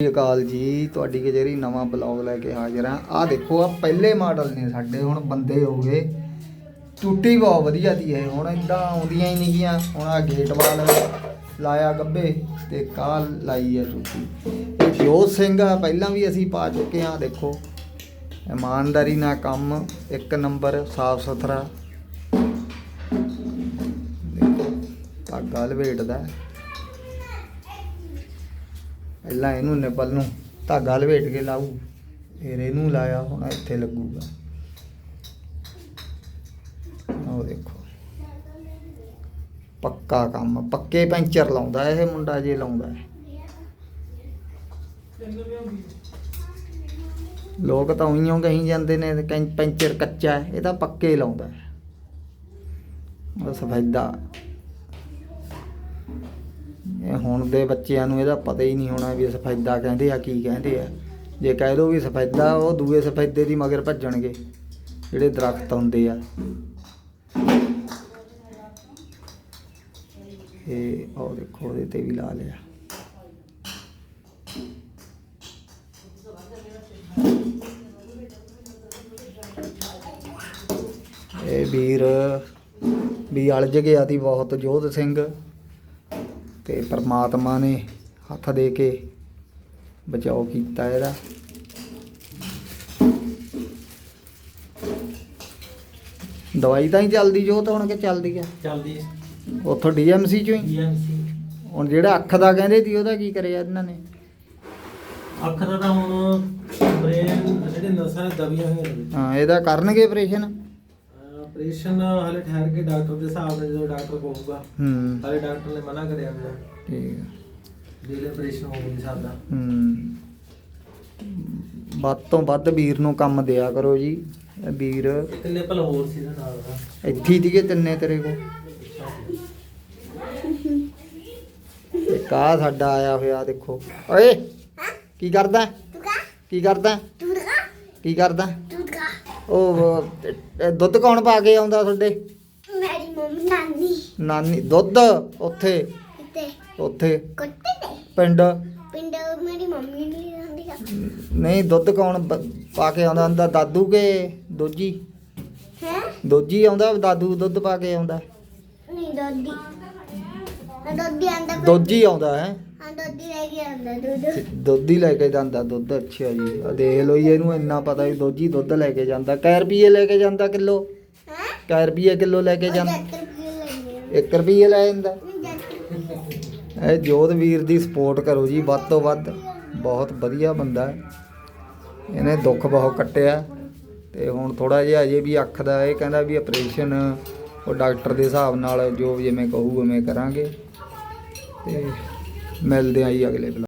ਸਤਿ ਸ਼੍ਰੀ ਅਕਾਲ ਜੀ, ਤੁਹਾਡੀ ਕਚਹਿਰੀ ਨਵਾਂ ਬਲੌਗ ਲੈ ਕੇ ਹਾਜ਼ਰ ਹਾਂ। ਆ ਦੇਖੋ ਆ ਪਹਿਲੇ ਮਾਡਲ ਨੇ ਸਾਡੇ, ਹੁਣ ਬੰਦੇ ਹੋ ਗਏ। ਟੂਟੀ ਬਹੁਤ ਵਧੀਆ ਦੀ ਹੈ, ਹੁਣ ਇਦਾਂ ਆਉਂਦੀਆਂ ਹੀ ਨਹੀਂ ਗੀਆਂ। ਹੁਣ ਆ ਗੇਟ ਵਾਲ ਲਾਇਆ ਗੱਬੇ ਤੇ ਕਾਲ ਲਾਈ ਹੈ ਟੂਟੀ। ਇਹ ਜੋਤ ਸਿੰਘ ਆ, ਪਹਿਲਾਂ ਵੀ ਅਸੀਂ ਪਾ ਚੁੱਕੇ ਆ ਦੇਖੋ। ਇਮਾਨਦਾਰੀ ਨਾਲ ਕੰਮ, ਇੱਕ ਨੰਬਰ, ਸਾਫ਼ ਸੁਥਰਾ। ਦੇਖੋ ਧਾਗਾ ਲਵੇਟਦਾ ਪਹਿਲਾਂ ਇਹਨੂੰ ਨਿਪਲ ਨੂੰ ਧਾਗਾ ਲਵੇਟ ਕੇ ਲਾਊ, ਫਿਰ ਇਹਨੂੰ ਲਾਇਆ, ਹੁਣ ਇੱਥੇ ਲੱਗੂਗਾ। ਉਹ ਦੇਖੋ। ਪੱਕਾ ਕੰਮ, ਪੱਕੇ ਪੈਂਚਰ ਲਾਉਂਦਾ ਇਹ ਮੁੰਡਾ ਜੇ ਲਾਉਂਦਾ ਲੋਕ ਤਾਂ ਉਈਓ ਕਹੀ ਜਾਂਦੇ ਨੇ ਪੈਂਚਰ ਕੱਚਾ ਇਹ ਤਾਂ ਪੱਕੇ ਲਾਉਂਦਾ ਹੈ। ਉਹ ਸਫੈਦਾ ਇਹ ਹੁਣ ਦੇ ਬੱਚਿਆਂ ਨੂੰ ਇਹਦਾ ਪਤਾ ਹੀ ਨਹੀਂ ਹੋਣਾ ਵੀ ਸਫੈਦਾ ਕਹਿੰਦੇ ਆ, ਕੀ ਕਹਿੰਦੇ ਆ। ਜੇ ਕਹਿ ਦੋ ਵੀ ਸਫੈਦਾ, ਉਹ ਦੂਏ ਸਫੈਦੇ ਦੀ ਮਗਰ ਭੱਜਣਗੇ, ਜਿਹੜੇ ਦਰਖਤ ਹੁੰਦੇ ਆ। ਇਹ ਉਹ ਦੇਖੋ, ਉਹਦੇ ਤੇ ਵੀ ਲਾ ਲਿਆ। ਇਹ ਵੀਰ ਵੀ ਅਲਝ ਗਿਆ ਦੀ ਬਹੁਤ, ਜੋਧ ਸਿੰਘ। ਤੇ ਪ੍ਰਮਾਤਮਾ ਨੇ ਹੱਥ ਦੇ ਕੇ ਬਚਾਓ ਕੀਤਾ ਇਹਦਾ। ਦਵਾਈ ਤਾਂ ਹੀ ਚੱਲਦੀ ਜੋ ਤਾਂ ਹੁਣ ਕਿ ਚੱਲਦੀ ਆ? ਚੱਲਦੀ ਉੱਥੋਂ ਡੀਐਮਸੀ ਚੋਂ ਹੀ? ਡੀਐਮਸੀ। ਹੁਣ ਜਿਹੜਾ ਅੱਖ ਦਾ ਕਹਿੰਦੇ ਸੀ ਉਹਦਾ ਕੀ ਕਰਿਆ ਇਹਨਾਂ ਨੇ? ਅੱਖ ਦਾ ਤਾਂ ਹੁਣ ਬ੍ਰੇਨ ਜਿਹੜੇ ਨਸਾਂ ਦਬੀਆਂ ਹੋਈਆਂ ਨੇ। ਹਾਂ ਇਹਦਾ ਕਰਨਗੇ ਆਪਰੇਸ਼ਨ? ਆਪਰੇਸ਼ਨ ਹਲੇ ਠਹਿਰ ਕੇ ਡਾਕਟਰ ਦੇ ਹਿਸਾਬ ਨਾਲ ਜਦੋਂ ਡਾਕਟਰ ਕਹੂਗਾ ਹੂੰ। ਹਲੇ ਡਾਕਟਰ ਨੇ ਮਨਾ ਕਰਿਆ ਹੋਇਆ। ਠੀਕ ਆ। ਡੀਲੇ ਆਪਰੇਸ਼ਨ ਹੋ ਨਹੀਂ ਸਕਦਾ ਹੂੰ। ਵੱਧ ਤੋਂ ਵੱਧ ਵੀਰ ਨੂੰ ਕੰਮ ਦਿਆ ਕਰੋ ਜੀ ਇਹ ਵੀਰ। ਇੱਕ ਨਿਪਲ ਹੋਰ ਸੀ ਇਹਦੇ ਨਾਲ ਦਾ ਇੱਥੇ ਹੀ ਸੀਗੇ ਤਿੰਨੇ ਤੇਰੇ ਕੋਲ। ਇੱਕ ਆ ਸਾਡਾ ਆਇਆ ਹੋਇਆ ਦੇਖੋ। ਓਏ ਕੀ ਕਰਦਾ? ਕੀ? ਕਰਦਾ? ਕੀ ਕਰਦਾ? ਉਹ ਦੁੱਧ ਕੌਣ ਪਾ ਕੇ ਆਉਂਦਾ ਤੁਹਾਡੇ? ਮੇਰੀ ਮੰਮੀ ਨਾਨੀ। ਨਾਨੀ ਦੁੱਧ ਉੱਥੇ? ਤੇ ਉੱਥੇ। ਕੁੱਤੇ ਪਿੰਡ? ਪਿੰਡ ਮੇਰੀ ਮੰਮੀ ਨਹੀਂ ਰਹਿੰਦੀ ਆ। ਨਹੀਂ ਦੁੱਧ ਕੌਣ ਪਾ ਕੇ ਆਉਂਦਾ? ਹੁੰਦਾ ਦਾਦੂ ਕੇ ਦੋਜੀ? ਹੈ? ਦੋਜੀ ਆਉਂਦਾ ਦਾਦੂ ਦੁੱਧ ਪਾ ਕੇ ਆਉਂਦਾ? ਨਹੀਂ ਦੋਦੀ। ਆ ਦੋਦੀ ਆਂਦਾ। ਦੋਜੀ ਆਉਂਦਾ ਹੈ। ਹਾਂ ਦੋਦੀ ਲੈ ਕੇ ਆਂਦਾ ਦੁੱਧ। ਦੁੱਧ ਹੀ ਲੈ ਕੇ ਜਾਂਦਾ ਦੁੱਧ ਅੱਛਾ ਜੀ। ਆ ਦੇਖ ਲਓ ਜੀ ਇਹਨੂੰ ਇੰਨਾ ਪਤਾ ਵੀ ਦੋਜੀ ਦੁੱਧ ਲੈ ਕੇ ਜਾਂਦਾ। ਕੈ ਰੁਪਏ ਲੈ ਕੇ ਜਾਂਦਾ ਕਿਲੋ? ਹੈ? ਕੈ ਰੁਪਏ ਕਿਲੋ ਲੈ ਕੇ ਜਾਂਦਾ? 70 ਰੁਪਏ ਲੈਣੇ 1 ਰੁਪਏ ਲੈ ਜਾਂਦਾ? 70 ਇਹ ਜੋਧ ਵੀਰ ਦੀ ਸਪੋਰਟ ਕਰੋ ਜੀ ਵੱਧ ਤੋਂ ਵੱਧ। ਬਹੁਤ ਵਧੀਆ ਬੰਦਾ ਹੈ। ਇਹਨੇ ਦੁੱਖ ਬਹੁਤ ਕੱਟਿਆ। ਤੇ ਹੁਣ ਥੋੜਾ ਜਿਹਾ ਅਜੇ ਵੀ ਅੱਖ ਦਾ ਇਹ ਕਹਿੰਦਾ ਵੀ ਆਪਰੇਸ਼ਨ ਉਹ ਡਾਕਟਰ ਦੇ ਹਿਸਾਬ ਨਾਲ ਜੋ ਜਿਵੇਂ ਕਹੂ ਉਵੇਂ ਕਰਾਂਗੇ। ਤੇ ਮਿਲਦੇ ਆਂ ਜੀ ਅਗਲੇ ਵਲੌਗ